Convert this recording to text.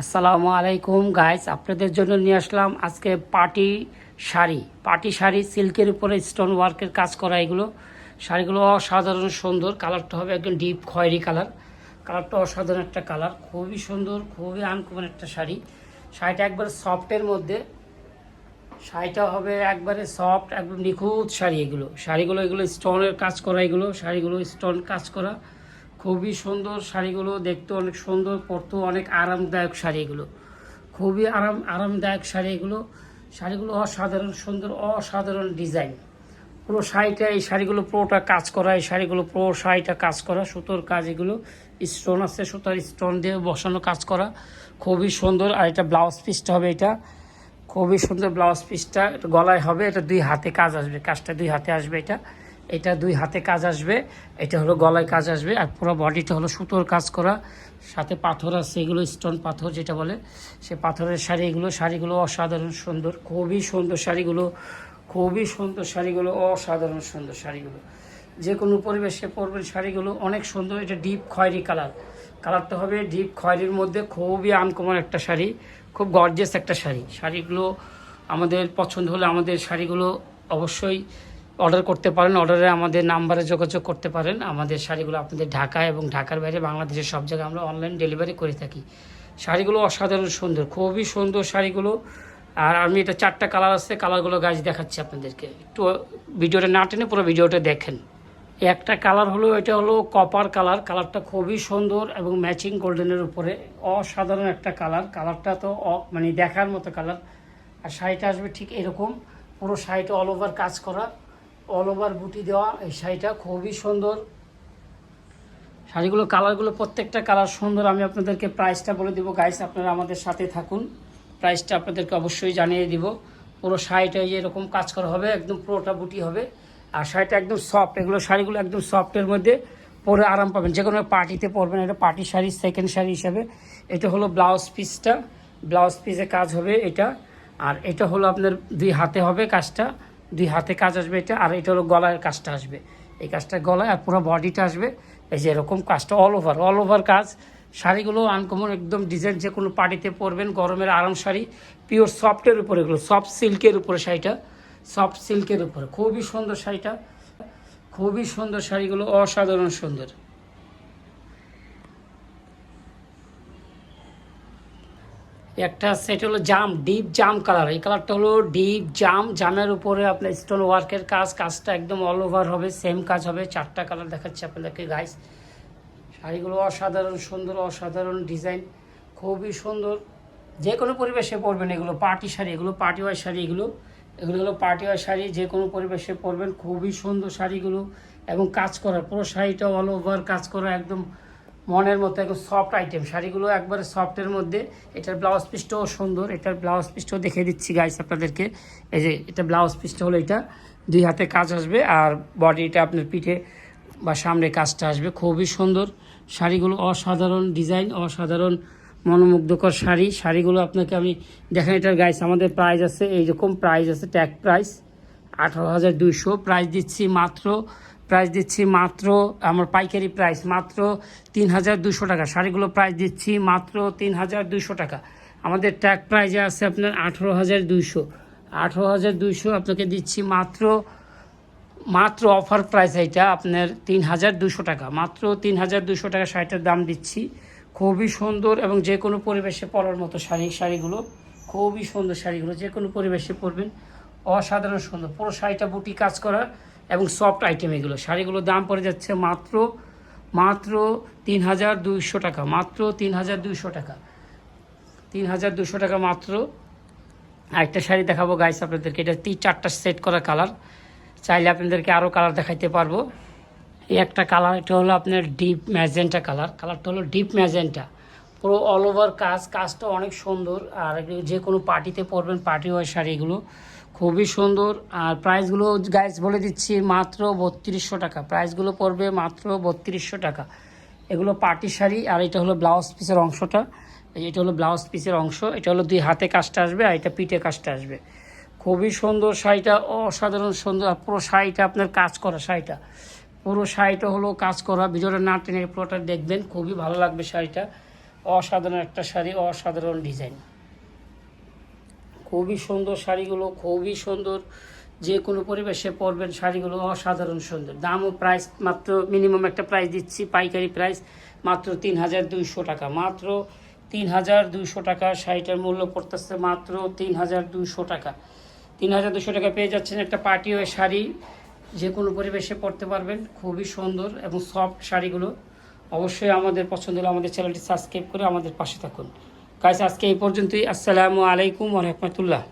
আসসালামু আলাইকুম গাইস আপনাদের জন্য নিয়ে আসলাম আজকে পার্টি শাড়ি। পার্টি শাড়ি সিল্কের উপরে স্টোন ওয়ার্কের কাজ করা এগুলো। শাড়িগুলো অসাধারণ সুন্দর। কালারটা হবে একদম ডিপ খয়েরি কালার। কালারটা অসাধারণ একটা কালার। খুবই সুন্দর, খুবই আনকমন একটা শাড়ি। শাড়িটা একবার সফটের মধ্যে। শাড়িটা হবে একবারে সফট একদম নিখুঁত শাড়ি এগুলো। শাড়িগুলো এগুলো স্টোনের কাজ করা এগুলো। শাড়িগুলো স্টোন কাজ করা। খুবই সুন্দর শাড়িগুলো দেখতে অনেক সুন্দর, পরতেও অনেক আরামদায়ক শাড়ি এগুলো খুবই আরাম, আরামদায়ক শাড়ি এগুলো শাড়িগুলো অসাধারণ, সুন্দর, অসাধারণ ডিজাইন। পুরো শাড়িটা, এই শাড়িগুলো, পুরোটা কাজ করা, এই শাড়িগুলো, পুরো শাড়িটা কাজ করা, সুতোর কাজ এগুলো, স্টোন আছে সুতার স্টোন দিয়ে বসানো কাজ করা। খুবই সুন্দর, আর এটা ব্লাউজ পিসটা হবে এটা। খুবই সুন্দর ব্লাউজ পিসটা, এটা গলায় হবে, এটা দুই হাতে কাজ আসবে, কাজটা দুই হাতে আসবে এটা। এটা দুই হাতে কাজ আসবে, এটা হলো গলায় কাজ আসবে, আর পুরো বডিটা হলো সুতোর কাজ করা। সাথে পাথর আছে, এগুলো স্টোন পাথর যেটা বলে। সে পাথরের শাড়ি এগুলো শাড়িগুলো অসাধারণ সুন্দর, খুবই সুন্দর শাড়িগুলো, খুবই সুন্দর শাড়িগুলো, অসাধারণ সুন্দর শাড়িগুলো। যে কোনো পরিবেশে পরবেন শাড়িগুলো, অনেক সুন্দর, এটা ডিপ খয়েরি কালার কালারটা হবে ডিপ খয়েরির মধ্যে খুবই আনকমন একটা শাড়ি, খুব গর্জিয়াস একটা শাড়ি। শাড়িগুলো আমাদের পছন্দ হলে আমাদের শাড়িগুলো অবশ্যই অর্ডার করতে পারেন অর্ডারে আমাদের নাম্বারে যোগাযোগ করতে পারেন। আমাদের শাড়িগুলো আপনাদের ঢাকা এবং ঢাকার বাইরে বাংলাদেশের সব জায়গায় আমরা অনলাইন ডেলিভারি করে থাকি। শাড়িগুলো অসাধারণ সুন্দর, খুবই সুন্দর শাড়িগুলো। আর আমি এটা চারটা কালার আছে কালারগুলো গাছ দেখাচ্ছি আপনাদেরকে। একটু ভিডিওটা না টেনে পুরো ভিডিওটা দেখেন। একটা কালার হলো, এটা হলো কপার কালার কালারটা খুবই সুন্দর এবং ম্যাচিং গোল্ডেনের উপরে। অসাধারণ একটা কালার কালারটা তো মানে দেখার মতো কালার আর শাড়িটা আসবে ঠিক এরকম। পুরো শাড়িটা অল ওভার কাজ করা। অল ওভার বুটি দেওয়া। এই শাড়িটা খুবই সুন্দর। শাড়িগুলো, কালারগুলো, প্রত্যেকটা কালার সুন্দর। আমি আপনাদেরকে প্রাইসটা বলে দিব। গাইস আপনারা আমাদের সাথে থাকুন। প্রাইসটা আপনাদেরকে অবশ্যই জানিয়ে দিব। পুরো শাড়িটা এরকম কাজ করা হবে, একদম পুরোটা বুটি হবে। আর শাড়িটা একদম সফট এগুলো শাড়িগুলো একদম সফটের মধ্যে পরে আরাম পাবেন। যে কোনো পার্টিতে পরবেন। এটা পার্টি শাড়ি সেকেন্ড শাড়ি হিসাবে। এটা হলো ব্লাউজ পিসটা ব্লাউজ পিসে কাজ হবে এটা। আর এটা হলো আপনার দুই হাতে হবে কাজটা। দুই হাতে কাজ আসবে এটা, আর এটা হলো গলার কাজটা আসবে। এই কাজটা গলায় আর পুরো বডিটা আসবে। এই যে এরকম কাজটা অল ওভার অল ওভার কাজ। শাড়িগুলো আনকমন একদম ডিজাইন যে কোনো পার্টিতে পরবেন, গরমের আরাম শাড়ি পিওর সফটের উপরে এগুলো সফট সিল্কের উপরে শাড়িটা। সফট সিল্কের উপরে, খুবই সুন্দর শাড়িটা। খুবই সুন্দর শাড়িগুলো, অসাধারণ সুন্দর। একটা সেট হলো জাম ডিপ জাম কালার এই কালারটা হলো ডিপ জাম জামের উপরে আপনার স্টোন ওয়ার্কের কাজ, কাজটা একদম অল ওভার হবে সেম কাজ হবে। চারটা কালার দেখাচ্ছে আপনাদেরকে গাইস শাড়িগুলো অসাধারণ, সুন্দর, অসাধারণ ডিজাইন খুবই সুন্দর। যে কোনো পরিবেশে পরবেন এগুলো পার্টি শাড়ি, এগুলো পার্টি ওয়ার শাড়ি, এগুলো এগুলো হলো পার্টি ওয়ার শাড়ি যে কোনো পরিবেশে পরবেন। খুবই সুন্দর শাড়িগুলো এবং কাজ করা, পুরো শাড়িটা অল ওভার কাজ করা একদম মনের মতো একদম সফট আইটেম শাড়িগুলো একবারে সফটের মধ্যে। এটার ব্লাউজ পিসটাও সুন্দর। এটার ব্লাউজ পিসটাও দেখে দিচ্ছি গাইস আপনাদেরকে। এই যে এটা ব্লাউজ পিসটা হলো এটা। দুই হাতে কাজ আসবে আর বডিটা আপনার পিঠে বা সামনে কাজটা আসবে। খুবই সুন্দর। শাড়িগুলো অসাধারণ ডিজাইন অসাধারণ মনোমুগ্ধকর শাড়ি। শাড়িগুলো আপনাকে আমি দেখেন এটার গাইস আমাদের প্রাইস আছে। এইরকম প্রাইস আছে ট্যাগ প্রাইস আঠারো হাজার দুইশো। প্রাইস দিচ্ছি মাত্র প্রাইস দিচ্ছি মাত্র, আমার পাইকারি প্রাইস মাত্র তিন হাজার দুশো টাকা। শাড়িগুলো প্রাইস দিচ্ছি মাত্র তিন হাজার দুশো টাকা। আমাদের ট্যাগ প্রাইজে আছে আপনার আঠেরো হাজার দুইশো। আঠেরো হাজার দুইশো আপনাকে দিচ্ছি মাত্র মাত্র অফার প্রাইস এটা আপনার তিন হাজার দুশো টাকা। মাত্র তিন হাজার দুশো টাকা শাড়িটার দাম দিচ্ছি। খুবই সুন্দর এবং যে কোনো পরিবেশে পরার মতো শাড়ি, শাড়িগুলো। খুবই সুন্দর শাড়িগুলো, যে কোনো পরিবেশে পরবেন। অসাধারণ সুন্দর। পুরো শাড়িটা বুটি কাজ করা। এবং সফট আইটেম এগুলো। শাড়িগুলোর দাম পড়ে যাচ্ছে মাত্র মাত্র তিন হাজার দুইশো টাকা, মাত্র তিন হাজার দুইশো টাকা। তিন হাজার দুশো টাকা মাত্র। আরেকটা শাড়ি দেখাবো গাইস আপনাদেরকে, এটা তিন, চারটা সেট করা কালার চাইলে আপনাদেরকে আরও কালার দেখাইতে পারব। এই একটা কালার এটা হলো আপনার ডিপ ম্যাজেন্টা কালার কালারটা হলো ডিপ ম্যাজেন্টা পুরো অল ওভার কাজ, কাজটা অনেক সুন্দর। আর যে কোনো পার্টিতে পরবেন, পার্টি ওয়ার শাড়িগুলো খুবই সুন্দর। আর প্রাইসগুলো গাইজ বলে দিচ্ছি মাত্র বত্রিশশো টাকা। প্রাইসগুলো পড়বে মাত্র বত্রিশশো টাকা। এগুলো পার্টি শাড়ি আর এটা হলো ব্লাউজ পিসের অংশটা। এটা হলো ব্লাউজ পিসের অংশ। এটা হলো দুই হাতে কাজটা আসবে আর এটা পিঠে কাজটা আসবে। খুবই সুন্দর শাড়িটা, অসাধারণ সুন্দর। আর পুরো শাড়িটা আপনার কাজ করা শাড়িটা। পুরো শাড়িটা হলো কাজ করা। ভিডিওটা না টেনে পুরোটা দেখবেন। খুবই ভালো লাগবে শাড়িটা। অসাধারণ একটা শাড়ি, অসাধারণ ডিজাইন। খুবই সুন্দর শাড়িগুলো, খুবই সুন্দর যে কোনো পরিবেশে পরবেন শাড়িগুলো, অসাধারণ সুন্দর। দাম ও প্রাইস মাত্র মিনিমাম একটা প্রাইস দিচ্ছি, পাইকারি প্রাইস মাত্র তিন হাজার দুইশো টাকা। মাত্র তিন হাজার দুইশো টাকা শাড়িটার মূল্য পড়তেছে মাত্র তিন হাজার দুইশো টাকা। তিন হাজার দুশো টাকা পেয়ে যাচ্ছেন একটা পার্টি ওয়ে শাড়ি। যে কোনো পরিবেশে পরতে পারবেন, খুবই সুন্দর এবং সফট শাড়িগুলো। অবশ্যই আমাদের পছন্দ হলে আমাদের চ্যানেলটি সাবস্ক্রাইব করে আমাদের পাশে থাকুন। কাজ আজকে এই পর্যন্তই। আসসালামু আলাইকুম রহমতুল্লাহ।